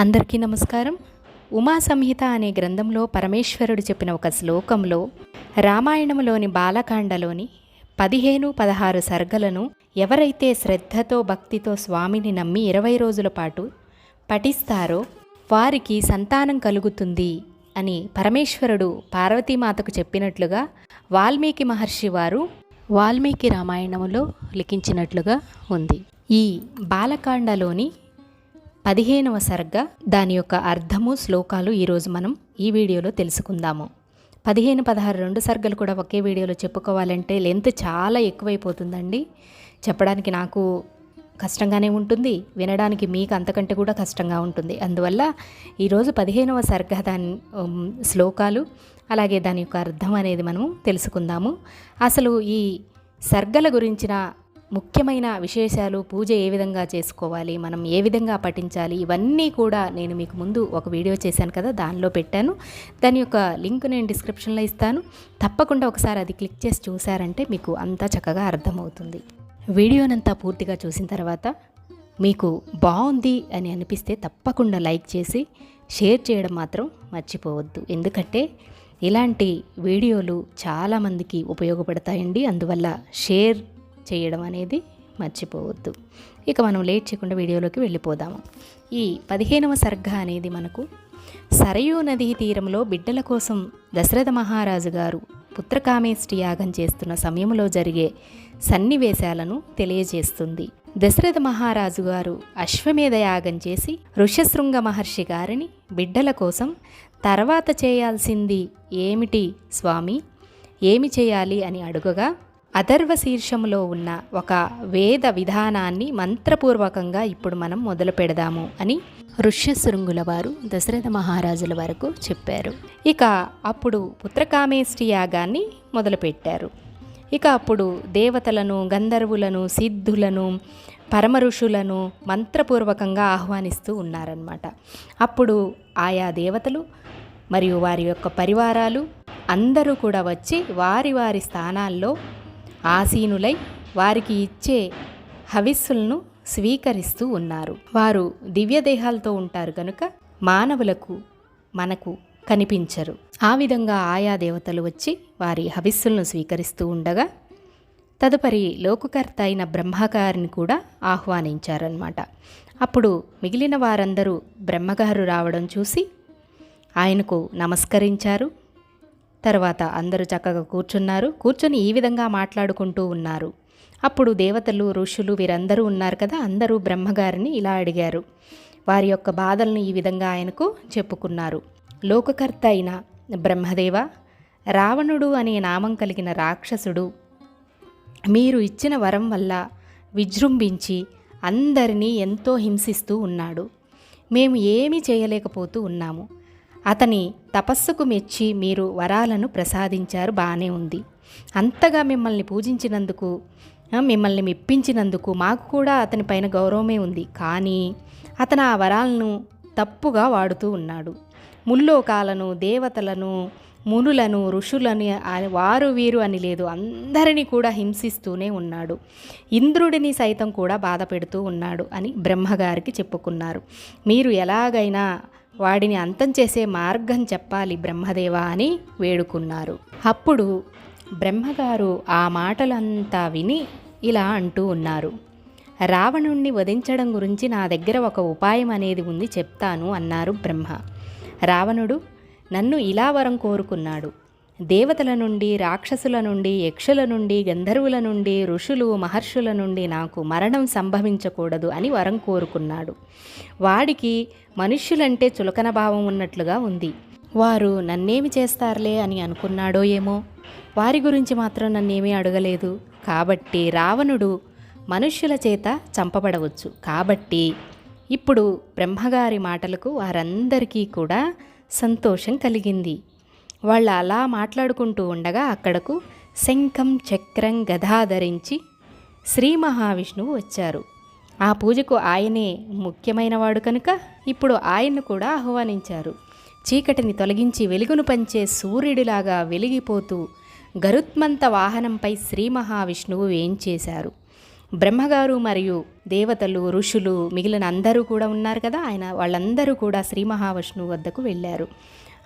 అందరికీ నమస్కారం. ఉమా సంహిత అనే గ్రంథంలో పరమేశ్వరుడు చెప్పిన ఒక శ్లోకంలో రామాయణంలోని బాలకాండలోని పదిహేను పదహారు సర్గలను ఎవరైతే శ్రద్ధతో భక్తితో స్వామిని నమ్మి ఇరవై రోజుల పాటు పఠిస్తారో వారికి సంతానం కలుగుతుంది అని పరమేశ్వరుడు పార్వతీమాతకు చెప్పినట్లుగా వాల్మీకి మహర్షి వారు వాల్మీకి రామాయణంలో లిఖించినట్లుగా ఉంది. ఈ బాలకాండలోని పదిహేనవ సర్గ. దాని యొక్క అర్థము శ్లోకాలు ఈరోజు మనం ఈ వీడియోలో తెలుసుకుందాము. పదిహేను పదహారు రెండు సర్గలు కూడా ఒకే వీడియోలో చెప్పుకోవాలంటే లెంత్ చాలా ఎక్కువైపోతుందండి. చెప్పడానికి నాకు కష్టంగానే ఉంటుంది వినడానికి మీకు అంతకంటే కూడా కష్టంగా ఉంటుంది. అందువల్ల ఈరోజు పదిహేనవ సర్గ దాని శ్లోకాలు అలాగే దాని యొక్క అర్థం అనేది మనము తెలుసుకుందాము. అసలు ఈ సర్గల గురించిన ముఖ్యమైన విశేషాలు పూజ ఏ విధంగా చేసుకోవాలి మనం ఏ విధంగా పఠించాలి ఇవన్నీ కూడా నేను మీకు ముందు ఒక వీడియో చేశాను కదా దానిలో పెట్టాను. దాని యొక్క లింక్ నేను డిస్క్రిప్షన్లో ఇస్తాను. తప్పకుండా ఒకసారి అది క్లిక్ చేసి చూసారంటే మీకు అంతా చక్కగా అర్థమవుతుంది. వీడియోనంతా పూర్తిగా చూసిన తర్వాత మీకు బాగుంది అని అనిపిస్తే తప్పకుండా లైక్ చేసి షేర్ చేయడం మాత్రం మర్చిపోవద్దు. ఎందుకంటే ఇలాంటి వీడియోలు చాలామందికి ఉపయోగపడతాయండి. అందువల్ల షేర్ చేయడం అనేది మర్చిపోవద్దు. ఇక మనం లేట్ చేయకుండా వీడియోలోకి వెళ్ళిపోదాము. ఈ పదిహేనవ సర్గ అనేది మనకు సరయూ నదీ తీరంలో బిడ్డల కోసం దశరథ మహారాజు గారు పుత్రకామేష్టి యాగం చేస్తున్న సమయంలో జరిగే సన్నివేశాలను తెలియజేస్తుంది. దశరథ మహారాజు గారు అశ్వమేధ యాగం చేసి ఋష్యశృంగ మహర్షి గారిని బిడ్డల కోసం తర్వాత చేయాల్సింది ఏమిటి స్వామి? ఏమి చేయాలి అని అడుగగా అథర్వ శీర్షములో ఉన్న ఒక వేద విధానాన్ని మంత్రపూర్వకంగా ఇప్పుడు మనం మొదలు పెడదాము అని ఋష్యశృంగుల వారు దశరథ మహారాజుల వరకు చెప్పారు. ఇక అప్పుడు పుత్రకామేష్టి యాగాన్ని మొదలుపెట్టారు. ఇక అప్పుడు దేవతలను గంధర్వులను సిద్ధులను పరమ ఋషులను మంత్రపూర్వకంగా ఆహ్వానిస్తూ ఉన్నారన్నమాట. అప్పుడు ఆయా దేవతలు మరియు వారి యొక్క పరివారాలు అందరూ కూడా వచ్చి వారి వారి స్థానాల్లో ఆసీనులై వారికి ఇచ్చే హవిస్సులను స్వీకరిస్తూ ఉన్నారు. వారు దివ్యదేహాలతో ఉంటారు కనుక మానవులకు మనకు కనిపించరు. ఆ విధంగా ఆయా దేవతలు వచ్చి వారి హవిస్సులను స్వీకరిస్తూ ఉండగా తదుపరి లోకకర్త అయిన బ్రహ్మగారిని కూడా ఆహ్వానించారనమాట అప్పుడు మిగిలిన వారందరూ బ్రహ్మగారు రావడం చూసి ఆయనకు నమస్కరించారు. తర్వాత అందరూ చక్కగా కూర్చున్నారు. కూర్చొని ఈ విధంగా మాట్లాడుకుంటూ ఉన్నారు. అప్పుడు దేవతలు ఋషులు వీరందరూ ఉన్నారు కదా అందరూ బ్రహ్మగారిని ఇలా అడిగారు. వారి యొక్క బాధలను ఈ విధంగా ఆయనకు చెప్పుకున్నారు. లోకకర్త అయిన బ్రహ్మదేవ రావణుడు అనే నామం కలిగిన రాక్షసుడు మీరు ఇచ్చిన వరం వల్ల విజృంభించి అందరినీ ఎంతో హింసిస్తూ ఉన్నాడు. మేము ఏమీ చేయలేకపోతూ ఉన్నాము. అతని తపస్సుకు మెచ్చి మీరు వరాలను ప్రసాదించారు బాగానే ఉంది. అంతగా మిమ్మల్ని పూజించినందుకు మిమ్మల్ని మెప్పించినందుకు మాకు కూడా అతని పైన గౌరవమే ఉంది. కానీ అతను ఆ వరాలను తప్పుగా వాడుతూ ఉన్నాడు. ముల్లోకాలను దేవతలను మునులను ఋషులని వారు వీరు అని లేదు అందరినీ కూడా హింసిస్తూనే ఉన్నాడు. ఇంద్రుడిని సైతం కూడా బాధ పెడుతూ ఉన్నాడు అని బ్రహ్మగారికి చెప్పుకున్నారు. మీరు ఎలాగైనా వాడిని అంతం చేసే మార్గం చెప్పాలి బ్రహ్మదేవా అని వేడుకున్నారు. అప్పుడు బ్రహ్మగారు ఆ మాటలంతా విని ఇలా అంటూ ఉన్నారు. రావణుణ్ణి వధించడం గురించి నా దగ్గర ఒక ఉపాయం అనేది ఉంది చెప్తాను అన్నారు బ్రహ్మ. రావణుడు నన్ను ఇలా వరం కోరుకున్నాడు. దేవతల నుండి రాక్షసుల నుండి యక్షుల నుండి గంధర్వుల నుండి ఋషులు మహర్షుల నుండి నాకు మరణం సంభవించకూడదు అని వరం కోరుకున్నాడు. వాడికి మనుష్యులంటే చులకన భావం ఉన్నట్లుగా ఉంది. వారు నన్నేమి చేస్తారులే అని అనుకున్నాడో ఏమో? వారి గురించి మాత్రం నన్నేమీ అడగలేదు. కాబట్టి రావణుడు మనుష్యుల చేత చంపబడవచ్చు. కాబట్టి ఇప్పుడు బ్రహ్మగారి మాటలకు వారందరికీ కూడా సంతోషం కలిగింది. వాళ్ళు అలా మాట్లాడుకుంటూ ఉండగా అక్కడకు శంఖం చక్రం గధాధరించి శ్రీ మహావిష్ణువు వచ్చారు. ఆ పూజకు ఆయనే ముఖ్యమైనవాడు కనుక ఇప్పుడు ఆయన్ను కూడా ఆహ్వానించారు. చీకటిని తొలగించి వెలుగును పంచే సూర్యుడిలాగా వెలిగిపోతూ గరుత్మంత వాహనంపై శ్రీ మహావిష్ణువు వేయించేశారు బ్రహ్మగారు మరియు దేవతలు ఋషులు మిగిలిన అందరూ కూడా ఉన్నారు కదా? ఆయన వాళ్ళందరూ కూడా శ్రీ మహావిష్ణువు వద్దకు వెళ్ళారు.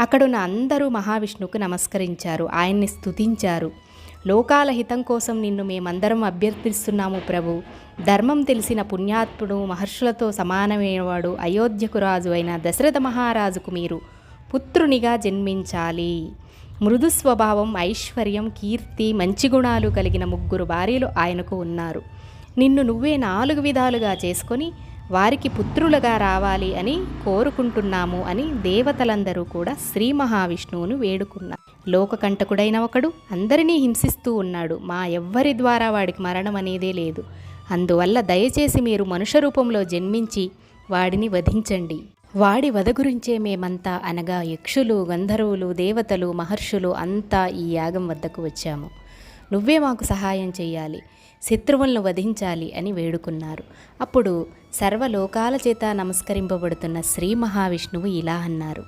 అక్కడున్న అందరూ మహావిష్ణువుకు నమస్కరించారు. ఆయన్ని స్తుతించారు. లోకాల హితం కోసం నిన్ను మేమందరం అభ్యర్థిస్తున్నాము ప్రభు. ధర్మం తెలిసిన పుణ్యాత్ముడు మహర్షులతో సమానమైనవాడు అయోధ్యకు రాజు అయిన దశరథ మహారాజుకు మీరు పుత్రునిగా జన్మించాలి. మృదు స్వభావం ఐశ్వర్యం కీర్తి మంచి గుణాలు కలిగిన ముగ్గురు భార్యలు ఆయనకు ఉన్నారు. నిన్ను నువ్వే నాలుగు విధాలుగా చేసుకొని వారికి పుత్రులుగా రావాలి అని కోరుకుంటున్నాము అని దేవతలందరూ కూడా శ్రీ మహావిష్ణువును వేడుకున్నారు. లోకకంటకుడైన ఒకడు అందరినీ హింసిస్తూ ఉన్నాడు. మా ఎవ్వరి ద్వారా వాడికి మరణం అనేదే లేదు. అందువల్ల దయచేసి మీరు మనుష్య రూపంలో జన్మించి వాడిని వధించండి. వాడి వధ గురించే మేమంతా అనగా యక్షులు గంధర్వులు దేవతలు మహర్షులు అంతా ఈ యాగం వద్దకు వచ్చాము. నువ్వే మాకు సహాయం చేయాలి శత్రువులను వధించాలి అని వేడుకున్నారు. అప్పుడు సర్వలోకాల చేత నమస్కరింపబడుతున్న శ్రీ మహావిష్ణువు ఇలా అన్నారు.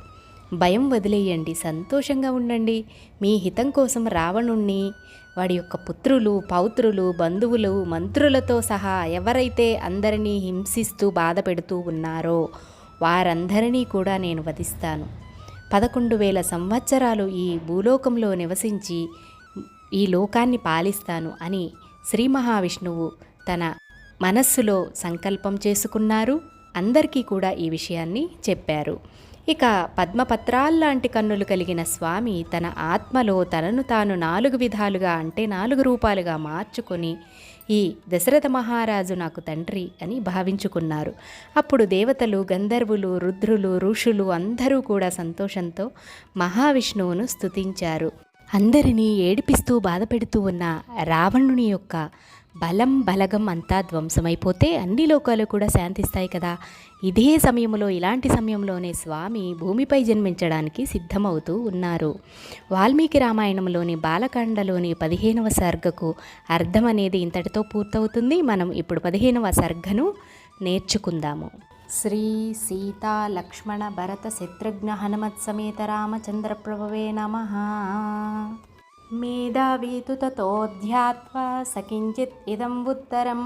భయం వదిలేయండి సంతోషంగా ఉండండి. మీ హితం కోసం రావణుణ్ణి వాడి యొక్క పుత్రులు పౌత్రులు బంధువులు మంత్రులతో సహా ఎవరైతే అందరినీ హింసిస్తూ బాధ పెడుతూ ఉన్నారో వారందరినీ కూడా నేను వధిస్తాను. పదకొండు వేల సంవత్సరాలు ఈ భూలోకంలో నివసించి ఈ లోకాన్ని పాలిస్తాను అని శ్రీ మహావిష్ణువు తన మనస్సులో సంకల్పం చేసుకున్నారు. అందరికీ కూడా ఈ విషయాన్ని చెప్పారు. ఇక పద్మపత్రాల్లాంటి కన్నులు కలిగిన స్వామి తన ఆత్మలో తనను తాను నాలుగు విధాలుగా అంటే నాలుగు రూపాలుగా మార్చుకొని ఈ దశరథ మహారాజు నాకు తండ్రి అని భావించుకున్నారు. అప్పుడు దేవతలు గంధర్వులు రుద్రులు ఋషులు అందరూ కూడా సంతోషంతో మహావిష్ణువును స్తుతించారు. అందరినీ ఏడిపిస్తూ బాధపెడుతూ ఉన్న రావణుని యొక్క బలం బలగం అంతా ధ్వంసమైపోతే అన్ని లోకాలు కూడా శాంతిస్తాయి కదా. ఇదే సమయంలో ఇలాంటి సమయంలోనే స్వామి భూమిపై జన్మించడానికి సిద్ధమవుతూ ఉన్నారు. వాల్మీకి రామాయణంలోని బాలకాండలోని పదిహేనవ సర్గకు అర్థం అనేది ఇంతటితో పూర్తవుతుంది. మనం ఇప్పుడు పదిహేనవ సర్గను నేర్చుకుందాము. శ్రీ సీతా లక్ష్మణ భరత శత్రుఘ్న హనుమత్ సమేత రామచంద్ర ప్రభవే నమ మేధావీతు తతోధ్యాత్వా సకించిత్ ఇదం ఉత్తరం.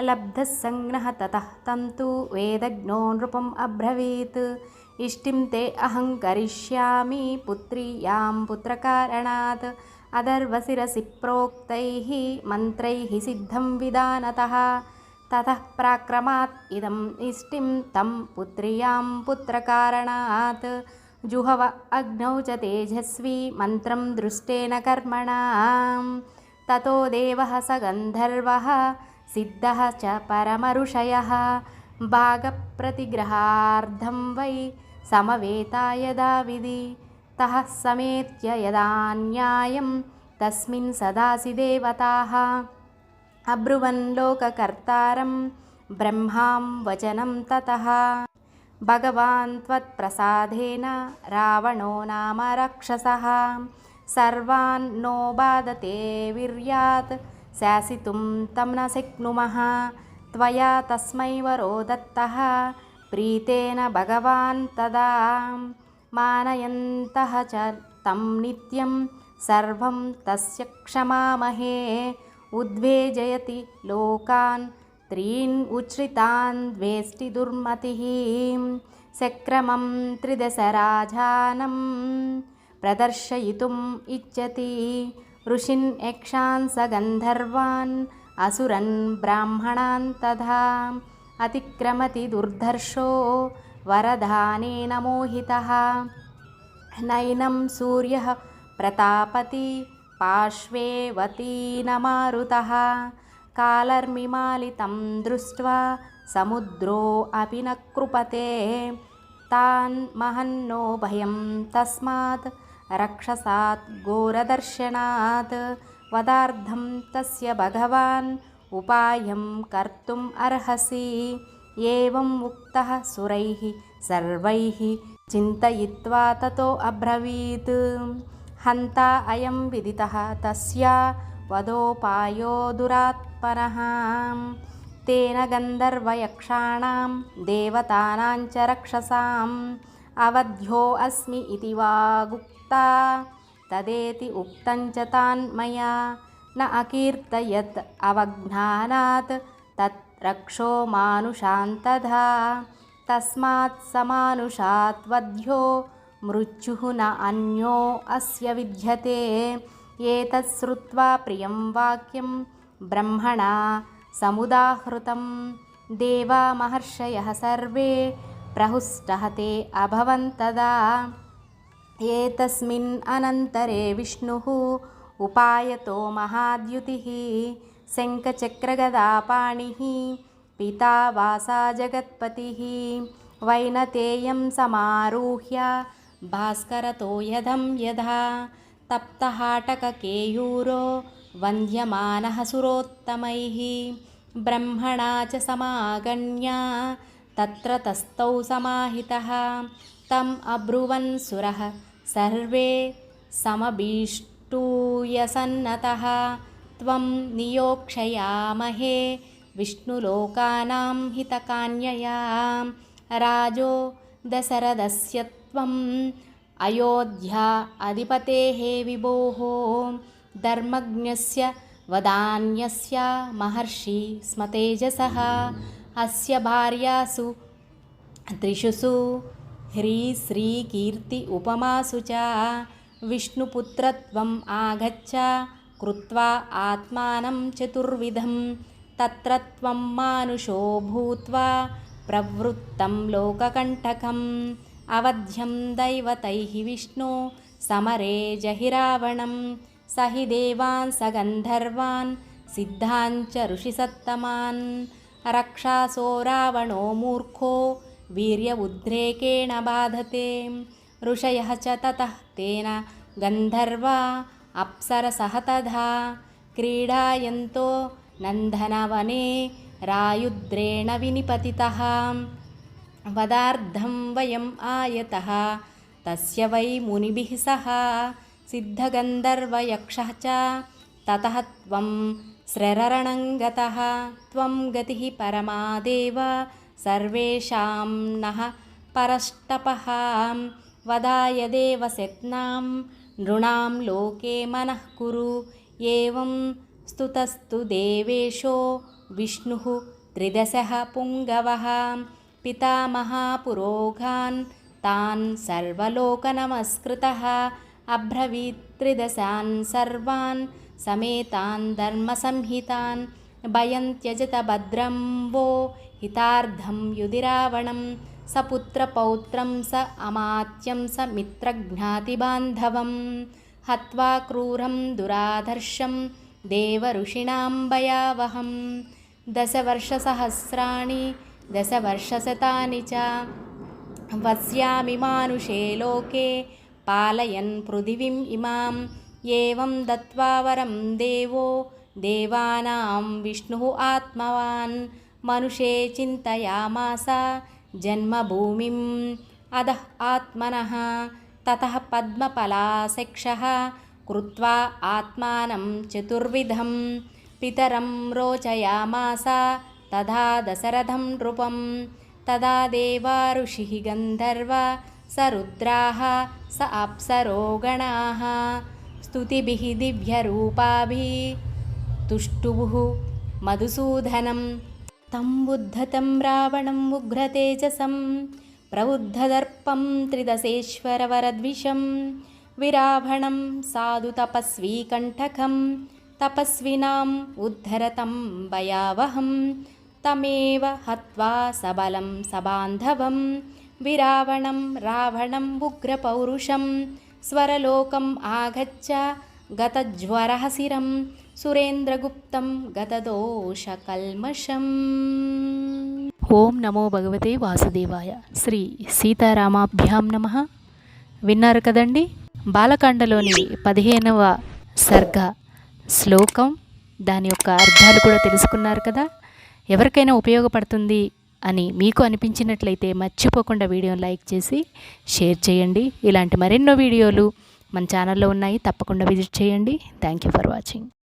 లబ్ధ సంగ్రహ తతః తం వేదజ్ఞో నృపం అబ్రవీత్. ఇష్టిం తే అహం కరిష్యామి పుత్రీయాం పుత్రకారణాత్. అదర్వశిరసి ప్రోక్తై మంత్రై సిద్ధం విధానతः తతః ప్రాక్రమాత్ ఇదం ఇష్టిం తం పుత్రియాం పుత్రకారణాత్ జుహవ అగ్నౌ చ తేజస్వి మంత్రం దృష్టేన కర్మణ తతో దేవ స గంధర్వ సిద్ధ చ పరమరుషయ భాగప్రతిగ్రహార్థం వై సమవేతాయ దావిది తః సಮೇತ್ಯ यदा न्यायं तस्मिन् सदासि देवताः। అబ్రువన్ లోకకర్తారం బ్రహ్మాం వచనం తత. భగవాన్ త్వత్ప్రసాదేన రావణో నామ రాక్షస. సర్వాన్ నో బాధతే వీర్యాత్. శాసితుం తం న శక్నుమः. త్వయా తస్మై వరో దత్త. ప్రీతేన భగవాన్ తదా. మానయంత చ తం నిత్యం. సర్వం తస్య క్షమామహే. ఉద్వేజయతి లోకాన్ త్రీన్ ఉచ్ఛ్రితాన్ ద్వేష్టి దుర్మతి సక్రమం త్రిదశరాజానం ప్రదర్శయితుం ఇచ్చతి. ఋషిన్ యక్షాన్ స గంధర్వాన్ అసురన్ బ్రాహ్మణాన్ తథా. అతిక్రమతి దుర్ధర్షో వరధానేన మోహిత నైనం సూర్య ప్రతాపతి పార్శ్వేవతీనమారుతः కాలర్మిమాలితం దృష్ట్వా సముద్రో అపి న కృపతే తాన్ మహన్నో భయం తస్మాత్ రక్షసాత్ ఘోరదర్శనాత్ వదార్థం తస్య భగవాన్ ఉపాయం కర్తుం అర్హసి ఏవం ఉక్తः సురైः సర్వైः చింతయిత్వా తతో అబ్రవీత్ హంతా అయం విదిత తస్యా వదోపాయో దురాత్పరః తేన గంధర్వయక్షాణం దేవతానాంచ రక్షసాం అవధ్యో అస్మి ఇది వా గుప్తా తదేతి ఉక్తంచ తాన్మయా న అకీర్తయత్ అవజ్ఞానాత్ తత్ రక్షో మానుషాంతధా తస్మాత్ సమానుషాత్వధ్యో మృత్యుః న అన్యో అస్య విద్యతే. ఏతశ్రుత్వా ప్రియం వాక్యం బ్రహ్మణ సముదాహృతం. దేవా మహర్షయ సర్వే ప్రహుష్టహతే అభవంతదా. ఏతస్మిన్ అనంతరే విష్ణు ఉపాయతో మహాద్యుతి. శంఖచక్రగదాపాణి పితా వాసా జగత్పతి. వైనతేయం సమారూహ్య భాస్కరతో యధం యథా తప్తహాటకకేయూరో వంద్యమాన సురోత్తమై బ్రహ్మణా చ సమాగణ్యా తత్ర తస్తౌ సమాహిత తమ్ అబ్రువన్ సుర సర్వే సమభీష్టూయసన్నత త్వం నియోక్షయామహే విష్ణులోకానాం హితకాన్యయా రాజో దశరథస్య త్వం అయోధ్యా అధిపతే విభో ధర్మజ్ఞస్య వదాన్యస్య మహర్షి స్మతేజస అస్య భార్యాసు త్రిషుసు హ్రీ శ్రీ కీర్తి ఉపమాసు చ విష్ణుపుత్రత్వం ఆగచ్చ కృత్వా ఆత్మానం చతుర్విధం తత్ర మానుషో భూత్వా ప్రవృత్తం లోకకంఠకం అవధ్యం దైవతైः విష్ణు సమరే జహిరావణం. సహి దేవాన్ సగంధర్వాన్ సిద్ధాంచ ఋషిసత్తమాన్ రక్షాసో రావణో మూర్ఖో వీర్య ఉద్రేకేణ బాధతే. ఋషయ చ తతః తేన గంధర్వా అప్సరసహ తథా. క్రీడాయంతో నందనవనే రాయుద్రేణ వినిపతితः. వదార్థం వయం ఆయతः. తస్య వై మునిభిः సహ. సిద్ధగంధర్వయక్షः చ. తతః త్వం స్రరణం గతः. త్వం గతిః పరమాదేవ. సర్వేషాం నః పరష్టపः. వదాయ దేవశక్నాం నృణాం లోకే మనః కురు. ఏవం స్తుతస్తు దేవేశో मनः कुरु एवं स्तुतस्तु देवेशो विष्णुः त्रिदशः पुङ्गवः पितामहापुरोगान् तान् सर्वलोकनमस्कृतः अब्रवीत् त्रिदशान् सर्वान् समेतान् धर्मसंहितान् भयं त्यजत भद्रं वो हितार्धं युधिरावणं स पुत्रपौत्रं स अमात्यं स मित्रज्ञातिबान्धवं हत्वा क्रूरं दुराधर्षं देवऋषीणां भयावहं दशवर्षसहस्राणि दशवर्षशतानि च वस्यामि मानुषे लोके पालयन् पृथिवीम् इमाम् एवं दत्त्वा वरं देवो देवानां विष्णुः आत्मवान् मनुषे चिन्तयामास जन्मभूमिम् अधः आत्मनः ततः पद्मपलासेक्षः कृत्वा आत्मानं चतुर्विधं पितरं रोचयामास तदा दशरथं नृपं तदा देवा ऋषिः गन्धर्व स रुद्राः स अप्सरोगणाः स्तुतिभिः दिव्यरूपाभिः तुष्टुभुः मधुसूदनं तं बुद्धतं रावणम् उग्रतेजसं प्रबुद्धदर्पं त्रिदशेश्वरवरद्विषं विराभणं साधु తపస్వినాం ఉద్ధరతం భయావహం తమేవ హత్వా సబలం సబాంధవం విరావణం రావణం ఉగ్రపౌరుషం స్వరలోకం ఆగచ్చ గతజ్వరహసిరం సురేంద్రగుప్తం గతదోషకల్మషం. ఓం నమో భగవతే వాసుదేవాయ. శ్రీ సీతారామాభ్యాం నమ. విన్నారు కదండి? బాలకాండలోని పదిహేనవ సర్గ. శ్లోకం దాని యొక్క అర్థాలు కూడా తెలుసుకున్నారు కదా? ఎవరికైనా ఉపయోగపడుతుంది అని మీకు అనిపించినట్లయితే మర్చిపోకుండా వీడియోని లైక్ చేసి షేర్ చేయండి. ఇలాంటి మరెన్నో వీడియోలు మన ఛానల్లో ఉన్నాయి. తప్పకుండా విజిట్ చేయండి. Thank you for watching